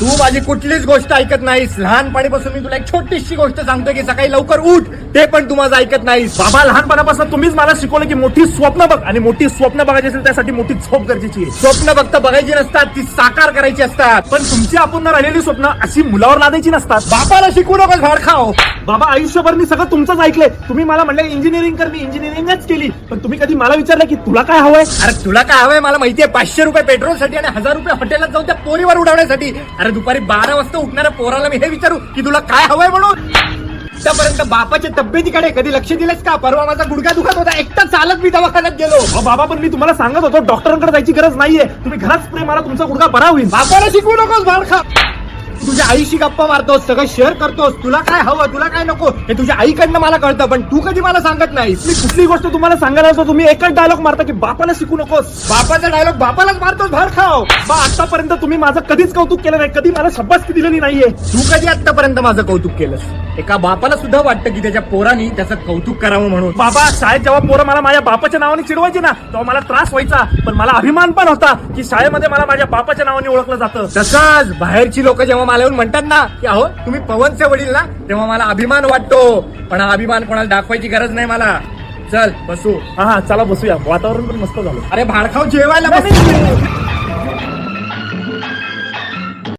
तू माझी कुठलीच गोष्ट ऐकत नाहीस. लहानपणीपासून मी तुला एक छोटीशी गोष्ट सांगतोय की सकाळी लवकर उठ ते पण तू माझं ऐकत नाहीस. बाबा लहानपणापासून तुम्हीच मला शिकवलं की मोठी स्वप्न बघ. आणि मोठी स्वप्न बघायची असेल त्यासाठी मोठी झोप गरजेची आहे. स्वप्न फक्त बघायची नसतात ती साकार करायची असतात. पण तुमची आपण राहिलेली स्वप्न अशी मुलावर लादायची नसतात. बापाला शिकू नकोस भाड खाओ. बाबा आयुष्यभर मी सगळं तुमचंच ऐकलंय. तुम्ही मला म्हणले इंजिनिअरिंग कर मी इंजिनिअरिंगच केली. पण तुम्ही कधी मला विचारलं की तुला काय हवंय? अरे तुला काय हवंय? मला माहितीये पाचशे रुपये पेट्रोलसाठी आणि हजार रुपये हॉटेलात जाऊन त्या पोरीवर उडवण्यासाठी. अरे दुपारी बारा वाजता उठणाऱ्या पोराला मी हे विचारू की तुला काय हवंय म्हणून? आतापर्यंत बापाच्या तब्येतीकडे कधी लक्ष दिलंस का? परवा माझा गुडघा दुखत होता. एकटा चालत मी दवाखान्यात गेलो. अहो, बाबा पण मी तुम्हाला सांगत होतो डॉक्टरांकडे जायची गरज नाहीये. तुम्ही घरात स्प्रे मारा तुमचा गुडघा बरा होईल. बापाला शिकवू नकोस भाडखा तुझ्या आईशी गप्पा मारतोस सगळं शेअर करतोस. तुला काय हवं तुला काय नको हे तुझ्या आईकडनं मला कळतं पण तू कधी मला सांगत नाहीस. मी कुठली गोष्ट तुम्हाला सांगायला असतो तुम्ही एकच डायलॉग मारता की बापाला शिकू नकोस. बापाचा डायलॉग बापालाच मारतोस भाड खाओ. बा आतापर्यंत तुम्ही माझं कधीच कौतुक केलं नाही कधी मला शब्बासकी दिलेली नाहीये. तू कधी आतापर्यंत माझं कौतुक केलंस? एका बापाला सुद्धा वाटतं की त्याच्या पोरानी त्याचं कौतुक करावं म्हणून. बाबा शाळेत जेव्हा पोरं मला माझ्या बापाच्या नावाने चिडवायची ना तेव्हा मला त्रास व्हायचा. पण मला अभिमान पण होता की शाळेमध्ये मला माझ्या बापाच्या नावाने ओळखलं जातं. तसंच बाहेरची लोक जेव्हा मला येऊन म्हणतात ना की अहो तुम्ही पवनचे वडील ना तेव्हा मला अभिमान वाटतो. पण हा अभिमान कोणाला दाखवायची गरज नाही मला. चल बसू. हा हा चला बसूया. वातावरण पण मस्त झालं. अरे भाडखाव जेवायला बस.